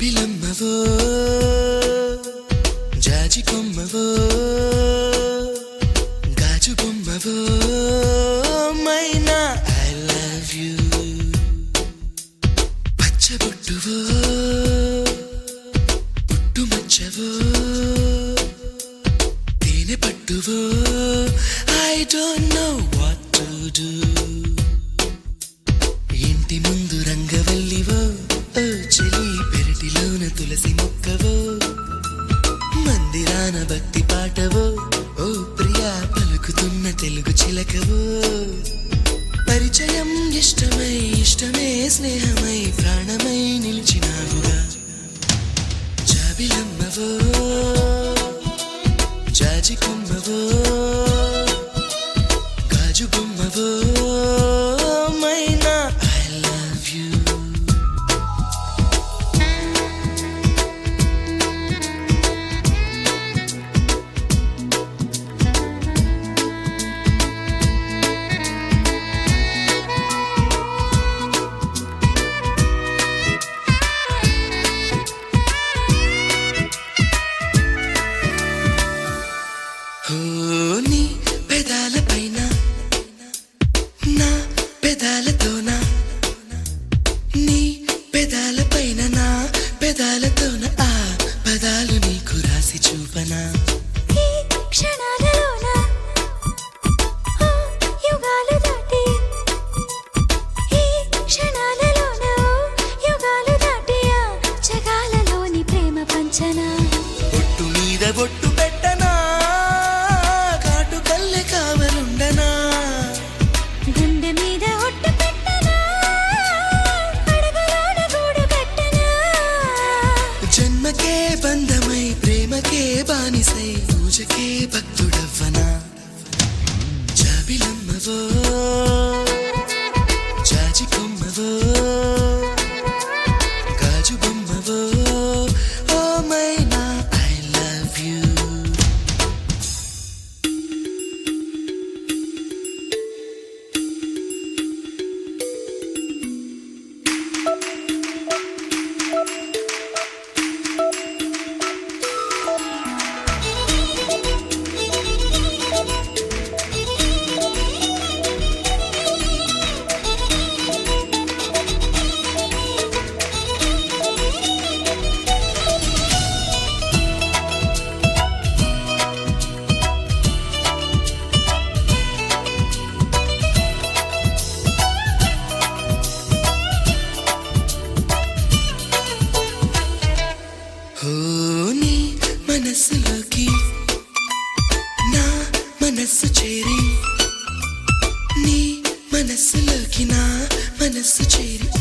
జాబిలమ్మవో జాజి కొమ్మవో గాజు బొమ్మవో మైనా ఐ లవ్ యూ. పచ్చబొట్టువో పుట్టు మచ్చవో తేనె పట్టువో I don't know what to do. Telugu పరిచయం ఇష్టమై ఇష్టమే స్నేహమై ప్రాణమై నిలిచినావుగా జాబిలమ్మవో జాజి కుమ్మవో గాజు బొమ్మవో బొట్టు పెట్టనా? కాటు కల్లె కావలుండనా? గుండె మీద ఒట్టు పెట్టనా? అడగలోన గూడు కట్టనా జన్మకే బంధమై ప్రేమకే బానిసై పూజకే భక్తుడవ్వనా? జాబిలమ్మవో. మనస్సు చేరి నీ మనస్సులోకి నా మనస్సు చేరి.